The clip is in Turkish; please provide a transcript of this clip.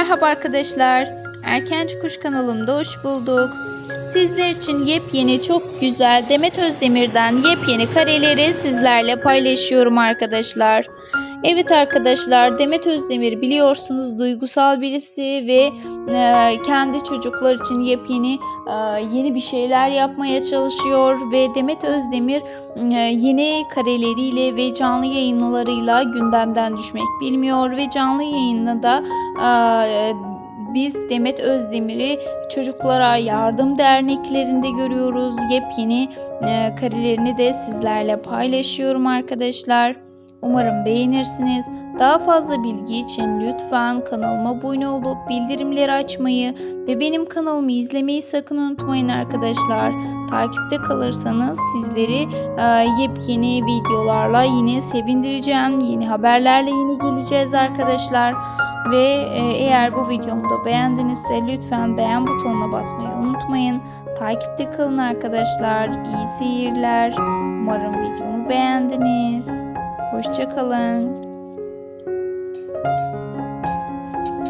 Merhaba arkadaşlar. Erkenci Kuş kanalımda hoş bulduk. Sizler için yepyeni çok güzel Demet Özdemir'den yepyeni kareleri sizlerle paylaşıyorum arkadaşlar. Evet arkadaşlar Demet Özdemir biliyorsunuz duygusal birisi ve e, kendi çocuklar için yepyeni e, yeni bir şeyler yapmaya çalışıyor ve Demet Özdemir e, yeni kareleriyle ve canlı yayınlarıyla gündemden düşmek bilmiyor ve canlı yayında da e, biz Demet Özdemir'i Çocuklara Yardım Derneklerinde görüyoruz. Yepyeni e, karelerini de sizlerle paylaşıyorum arkadaşlar. Umarım beğenirsiniz. Daha fazla bilgi için lütfen kanalıma abone olup bildirimleri açmayı ve benim kanalımı izlemeyi sakın unutmayın arkadaşlar. Takipte kalırsanız sizleri e, yepyeni videolarla yine sevindireceğim. Yeni haberlerle yine geleceğiz arkadaşlar. Ve e, eğer bu videomu da beğendinizse lütfen beğen butonuna basmayı unutmayın. Takipte kalın arkadaşlar. İyi seyirler. Umarım videomu beğendiniz. Hoşçakalın.